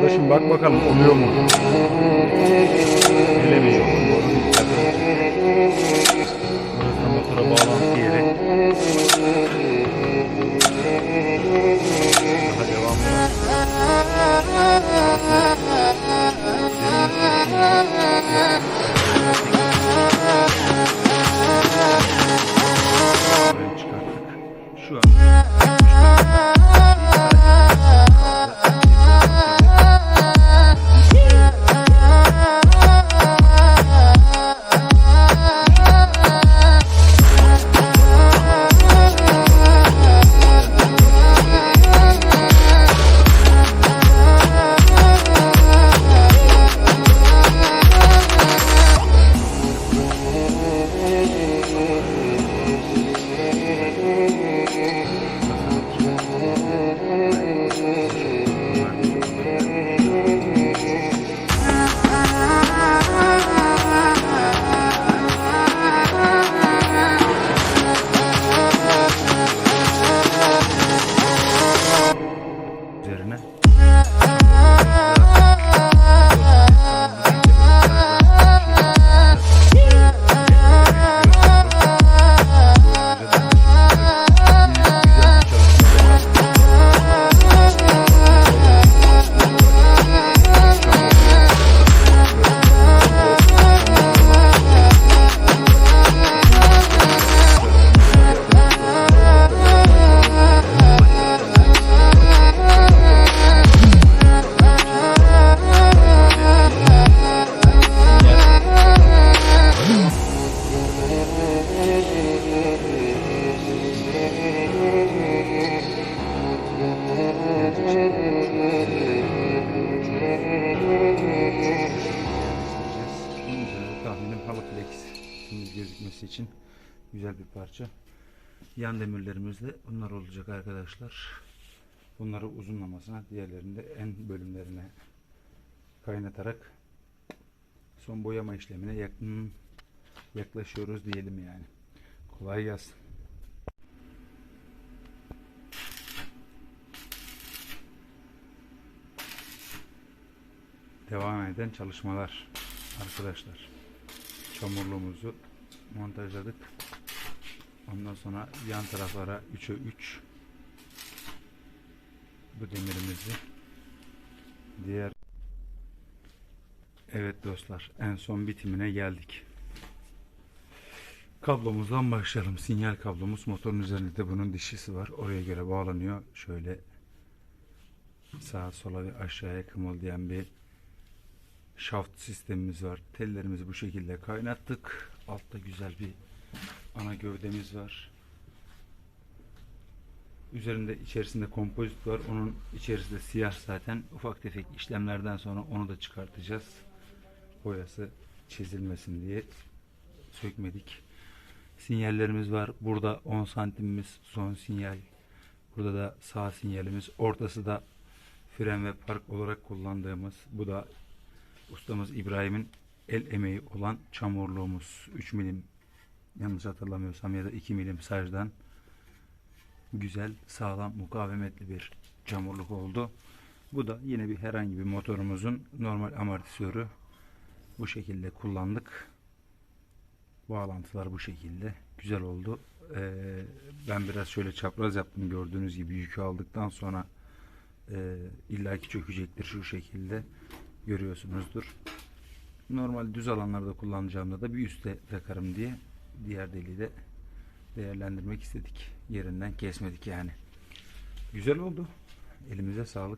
Kardeşim bak bakalım oluyor mu? Bilemiyorum. Gözükmesi için güzel bir parça. Yan demirlerimiz de bunlar olacak arkadaşlar. Bunları uzunlamasına, diğerlerini de en bölümlerine kaynatarak son boyama işlemine yakın yaklaşıyoruz diyelim yani. Kolay gelsin. Devam eden çalışmalar arkadaşlar. Çamurluğumuzu montajladık. Ondan sonra yan taraflara 3'e 3 bu demirimizi diğer Evet dostlar en son bitimine geldik. Kablomuzdan başlayalım. Sinyal kablomuz motorun üzerinde de bunun dişisi var. Oraya göre bağlanıyor. Şöyle sağa sola ve aşağıya kımıldayan bir şaft sistemimiz var. Tellerimizi bu şekilde kaynattık. Altta güzel bir ana gövdemiz var. Üzerinde içerisinde kompozit var. Onun içerisinde siyah zaten. Ufak tefek işlemlerden sonra onu da çıkartacağız. Boyası çizilmesin diye sökmedik. Sinyallerimiz var. Burada 10 santimimiz son sinyal. Burada da sağ sinyalimiz. Ortası da fren ve park olarak kullandığımız. Bu da ustamız İbrahim'in el emeği olan çamurluğumuz. 3 milim yanlış hatırlamıyorsam ya da 2 milim sajdan güzel, sağlam, mukavemetli bir çamurluk oldu. Bu da yine bir herhangi bir motorumuzun normal amortisörü. Bu şekilde kullandık. Bağlantılar bu şekilde. Güzel oldu. Ee, ben biraz şöyle çapraz yaptım. Gördüğünüz gibi yükü aldıktan sonra e, illaki çökecektir şu şekilde. Görüyorsunuzdur. Normal düz alanlarda kullanacağımda da bir üste takarım diye diğer deliği de değerlendirmek istedik. Yerinden kesmedik yani. Güzel oldu. Elimize sağlık.